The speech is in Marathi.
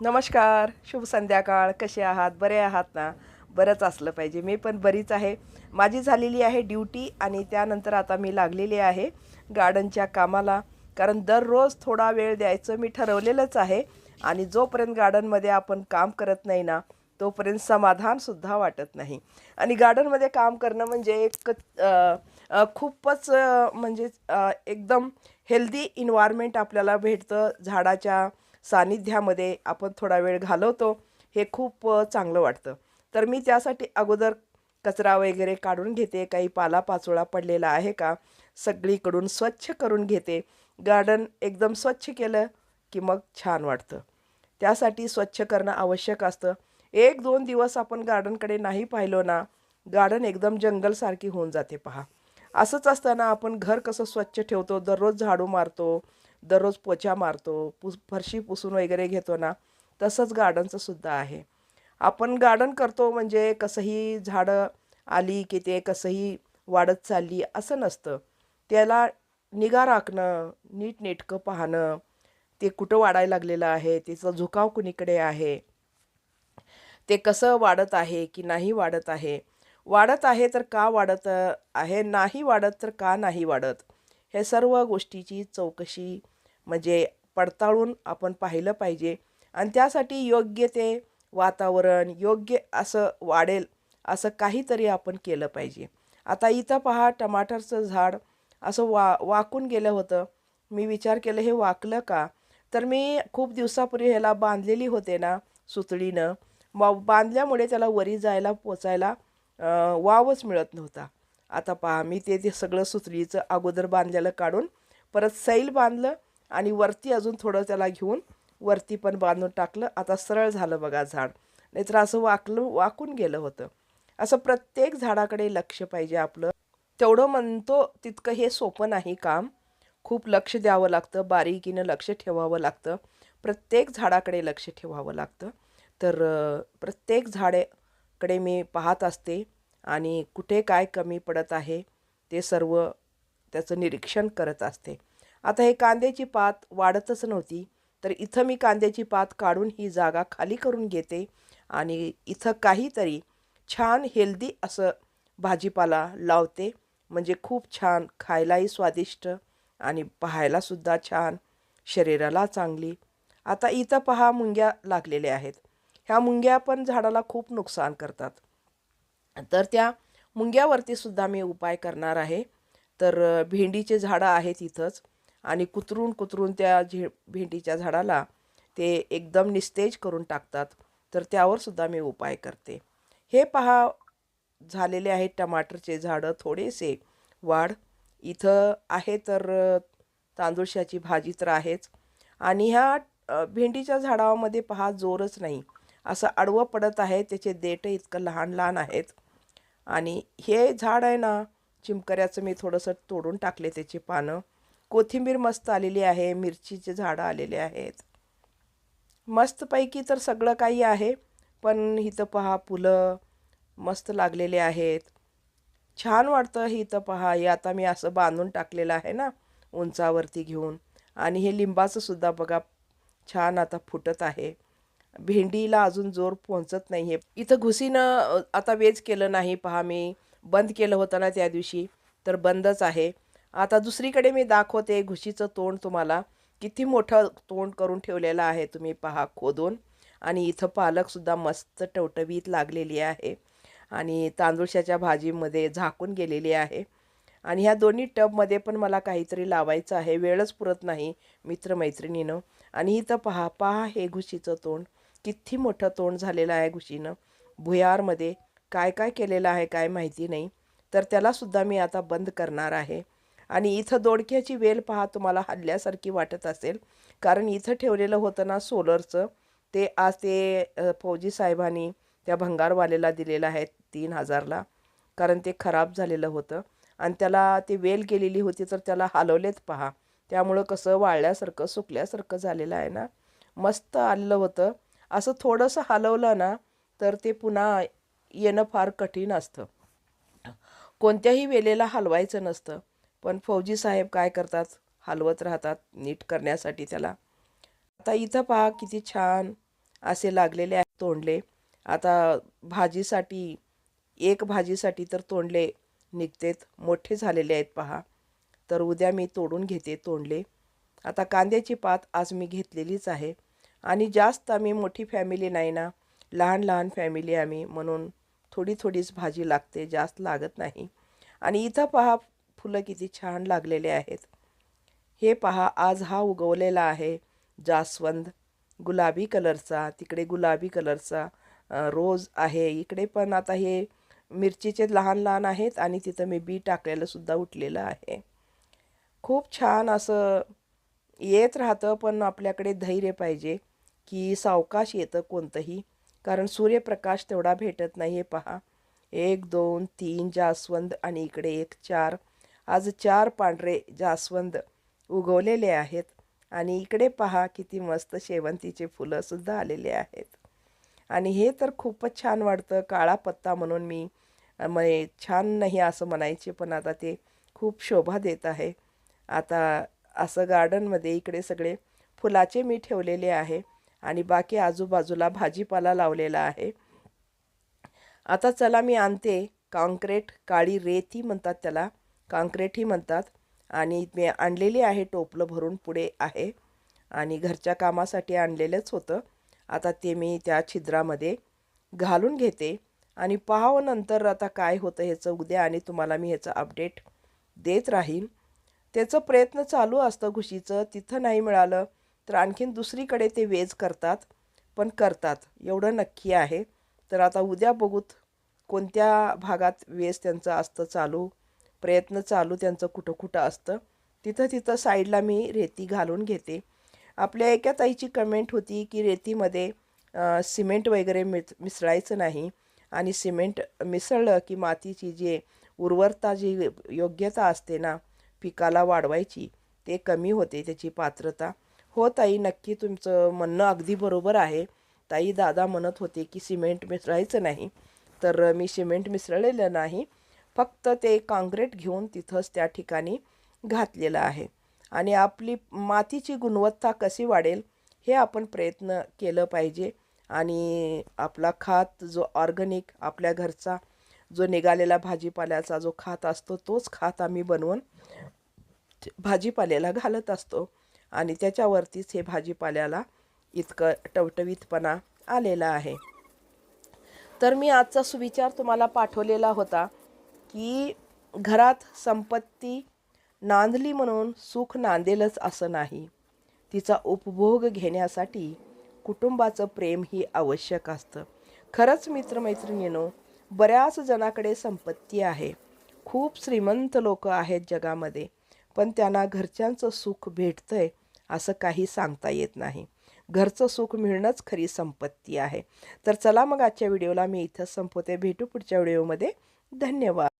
नमस्कार शुभ संध्याकाळ. कसे आहात? बरे आहात ना? बरंच असलं पाहिजे. मी पण बरीच आहे. माझी झालेली आहे ड्युटी आणि त्यानंतर आता मी लागलेली आहे गार्डनच्या कामाला. कारण दररोज थोडा वेळ द्यायचं मी ठरवलेलंच आहे आणि जोपर्यंत गार्डनमध्ये आपण काम करत नाही ना तोपर्यंत समाधानसुद्धा वाटत नाही. आणि गार्डनमध्ये काम करणं म्हणजे एक खूपच म्हणजे एकदम हेल्दी इन्व्हायरमेंट आपल्याला भेटतं. झाडाच्या सानिध्यामध्ये आपण थोडा वेळ घालवतो हे खूप चांगलं वाटतं. तर मी त्यासाठी अगोदर कचरा वगैरे काढून घेते काही पालापाचोळा पडलेला आहे का सगळीकडून स्वच्छ करून घेते. गार्डन एकदम स्वच्छ केलं की मग छान वाटतं. त्यासाठी स्वच्छ करणं आवश्यक असतं. एक दोन दिवस आपण गार्डनकडे नाही पाहिलो ना गार्डन एकदम जंगलसारखी होऊन जाते पहा. असंच असताना आपण घर कसं स्वच्छ ठेवतो दररोज झाडू मारतो दररोज पोचा मारतो पुस फरशी पुसून वगैरे घेतो ना तसंच गार्डनचं सुद्धा आहे. आपण गार्डन करतो म्हणजे कसंही झाडं आली की ते कसंही वाढत चालली असं नसतं. त्याला निगा राखणं नीटनेटकं पाहणं ते कुठं वाढायला लागलेलं आहे त्याचा झुकाव कुणीकडे आहे ते कसं वाढत आहे की नाही वाढत आहे वाढत आहे तर का वाढत आहे नाही वाढत तर का नाही वाढत? हे सर्व गोष्टीची चौकशी म्हणजे पडताळून आपण पाहिलं पाहिजे. आणि त्यासाठी योग्य ते वातावरण योग्य असं वाढेल असं काहीतरी आपण केलं पाहिजे. आता इथं पहा टमाटरचं झाड असं वा वाकून गेलं होतं. मी विचार केला हे वाकलं का? तर मी खूप दिवसापूर्वी ह्याला बांधलेली होते ना सुतळीनं. बांधल्यामुळे त्याला वरी जायला पोचायला वावच मिळत नव्हता. आता पहा मी ते ते सगळं सुतलीचं अगोदर बांधलेलं काढून परत सैल बांधलं आणि वरती अजून थोडं त्याला घेऊन वरती पण बांधून टाकलं. आता सरळ झालं बघा झाड. नाहीतर असं वाकलं वाकून गेलं होतं. असं प्रत्येक झाडाकडे लक्ष पाहिजे आपलं. तेवढं म्हणतो तितकं हे सोपं नाही काम. खूप लक्ष द्यावं लागतं बारीकीनं लक्ष ठेवावं लागतं. प्रत्येक झाडाकडे लक्ष ठेवावं लागतं. तर प्रत्येक झाडेकडे मी पाहत असते. आणि कुठे काय कमी पडत आहे ते सर्व त्याचं निरीक्षण करत असते. आता हे कांद्याची पात वाढतच नव्हती तर इथं मी कांद्याची पात काढून ही जागा खाली करून घेते आणि इथं काहीतरी छान हेल्दी असं भाजीपाला लावते. म्हणजे खूप छान खायलाही स्वादिष्ट आणि पाहायलासुद्धा छान शरीराला चांगली. आता इथं पहा मुंग्या लागलेल्या आहेत. ह्या मुंग्या पण झाडाला खूप नुकसान करतात. तर त्या मुंग्यावरती सुद्धा मी उपाय करणार आहे. तर भेंडीचे झाडं आहेत इथंच आणि कुतरून कुतरून त्या झे भेंडीच्या झाडाला ते एकदम निस्तेज करून टाकतात. तर त्यावर सुद्धा मी उपाय करते. हे पहा झालेले आहेत टमाटरचे झाडं थोडेसे वाढ. इथं आहे तर तांदूळशाची भाजी तर आहेच. आणि ह्या भेंडीच्या झाडामध्ये पहा जोरच नाही. असं आडवं पडत आहे त्याचे देठ इतकं लहान लहान आहेत. आणि हे झाड आहे ना चिमकऱ्याचं मी थोडंसं तोडून टाकले त्याची पानं. कोथिंबीर मस्त आलेली आहे मिरचीचे झाडं आलेले आहेत. मस्तपैकी तर सगळं काही आहे पण इथं पहा फुलं मस्त लागलेले आहेत. छान वाटतं हे इथं पहा हे आता मी असं बांधून टाकलेलं आहे ना उंचावरती घेऊन. आणि हे लिंबाचं सुद्धा बघा छान आता फुटत आहे. भेंडीला अजून जोर पोहोचत नाही आहे. इथं घुसीनं आता वेज केलं नाही पहा मी. बंद केलं होतं ना त्या दिवशी तर बंदच आहे. आता दुसरीकडे मी दाखवते घुशीचं तोंड तुम्हाला. किती मोठं तोंड करून ठेवलेलं आहे तुम्ही पहा खोदून. आणि इथं पालकसुद्धा मस्त टवटवीत लागलेली आहे. आणि तांदूळशाच्या भाजीमध्ये झाकून गेलेली आहे. आणि ह्या दोन्ही टबमध्ये पण मला काहीतरी लावायचं आहे. वेळच पुरत नाही मित्रमैत्रिणीनं. आणि इथं पहा पहा हे घुशीचं तोंड. किती मोठं तोंड झालेलं आहे घुशीनं. भुयारमध्ये काय काय केलेलं आहे काय माहिती नाही. तर त्यालासुद्धा मी आता बंद करणार आहे. आणि इथं दोडक्याची वेल पहा तुम्हाला हल्ल्यासारखी वाटत असेल. कारण इथं ठेवलेलं होतं ना सोलरचं. ते आज ते फौजी साहेबांनी त्या भंगारवालेला दिलेलं आहे तीन हजारला. कारण ते खराब झालेलं होतं. आणि त्याला ते वेल गेलेली होती तर त्याला हलवलेत पहा. त्यामुळं कसं वाळल्यासारखं सुकल्यासारखं झालेलं आहे ना. मस्त आलेलं होतं. असं थोडंसं हलवलं ना तर ते पुन्हा येणं फार कठीण असतं. कोणत्याही वेलेला हलवायचं नसतं पण फौजी साहेब काय करतात? हलवत राहतात नीट करण्यासाठी त्याला. आता इथं पहा किती छान असे लागलेले आहेत तोंडले. आता भाजीसाठी एक भाजीसाठी तर तोंडले निघतेत मोठे झालेले आहेत पहा. तर उद्या मी तोडून घेते तोंडले. आता कांद्याची पात आज मी घेतलेलीच आहे. आणि जास्त आम्ही मोठी फॅमिली नाही ना. लहान लहान फॅमिली आम्ही. म्हणून थोडी थोडीच भाजी लागते. जास्त लागत नाही. आणि इथं पहा फुलं किती छान लागलेले आहेत. हे पहा आज हा उगवलेला आहे जास्वंद. गुलाबी कलरचा. तिकडे गुलाबी कलरचा रोज आहे. इकडे पण आता हे मिरचीचे लहान लहान आहेत आणि तिथं मी बी टाकलेलंसुद्धा उठलेलं आहे. खूप छान असं येत राहतं पण आपल्याकडे धैर्य पाहिजे. की सावकाश येतं कोणतंही. कारण सूर्यप्रकाश तेवढा भेटत नाही आहे पहा. एक दोन तीन जास्वंद आणि इकडे एक चार. आज चार पांढरे जास्वंद उगवलेले आहेत. आणि इकडे पहा किती मस्त शेवंतीचे फुलंसुद्धा आलेले आहेत. आणि हे तर खूपच छान वाटतं. काळा पत्ता म्हणून मी म्हणजे छान नाही असं म्हणायचे पण आता ते खूप शोभा देत आहे. आता असं गार्डनमध्ये इकडे सगळे फुलाचे मी ठेवलेले आहे. आणि बाकी आजूबाजूला भाजीपाला लावलेला आहे. आता चला मी आणते काँक्रेट काळी रेती म्हणतात त्याला. काँक्रेटही म्हणतात. आणि मी आणलेली आहे टोपलं भरून पुढे आहे. आणि घरच्या कामासाठी आणलेलंच होतं. आता ते मी त्या छिद्रामध्ये घालून घेते. आणि पाहावं नंतर आता काय होतं ह्याचं उद्या आणि तुम्हाला मी ह्याचं अपडेट देत राहीन. त्याचं प्रयत्न चालू असतं घुशीचं. तिथं नाही मिळालं. तर आणखीन दुसरीकडे ते वेज करतात पण करतात. एवढं नक्की आहे. तर आता उद्या बघूत कोणत्या भागात वेज त्यांचं असतं चालू प्रयत्न चालू त्यांचं कुठं कुठं असतं. तिथं तिथं साईडला मी रेती घालून घेते. आपल्या एका ताईची कमेंट होती की रेतीमध्ये सिमेंट वगैरे मिस मिसळायचं नाही आणि सिमेंट मिसळलं की मातीची जी उर्वरता जी योग्यता असते ना पिकाला वाढवायची ते कमी होते त्याची पात्रता. हो ताई नक्की तुमचं म्हणणं अगदी बरोबर आहे. ताई दादा म्हणत होते की सिमेंट मिसळायचं नाही. तर मी सिमेंट मिसळलेलं नाही. फक्त ते काँक्रीट घेऊन तिथंच त्या ठिकाणी घातलेलं आहे. आणि आपली मातीची गुणवत्ता कशी वाढेल हे आपण प्रयत्न केलं पाहिजे. आणि आपला खात जो ऑर्गॅनिक आपल्या घरचा जो निघालेला भाजीपाल्याचा जो खात असतो तोच खात आम्ही बनवून भाजीपाल्याला घालत असतो. आणि त्याच्यावरतीच हे भाजीपाल्याला इतकं टवटवीतपणा आलेला आहे. तर मी आजचा सुविचार तुम्हाला पाठवलेला होता की घरात संपत्ती नांदली म्हणून सुख नांदेलच असं नाही. तिचा उपभोग घेण्यासाठी कुटुंबाचं प्रेम ही आवश्यक असतं. खरंच मित्रमैत्रिणीनो बऱ्याच जणाकडे संपत्ती आहे. खूप श्रीमंत लोक आहेत जगामध्ये. पण त्यांना घरच्यांचं सुख भेटतंय असं काही सांगता येत नाही. घरचं सुख मिळणंच खरी संपत्ती आहे. तर चला मग आजच्या व्हिडिओला मी इथं संपवते. भेटू पुढच्या व्हिडिओमध्ये. धन्यवाद.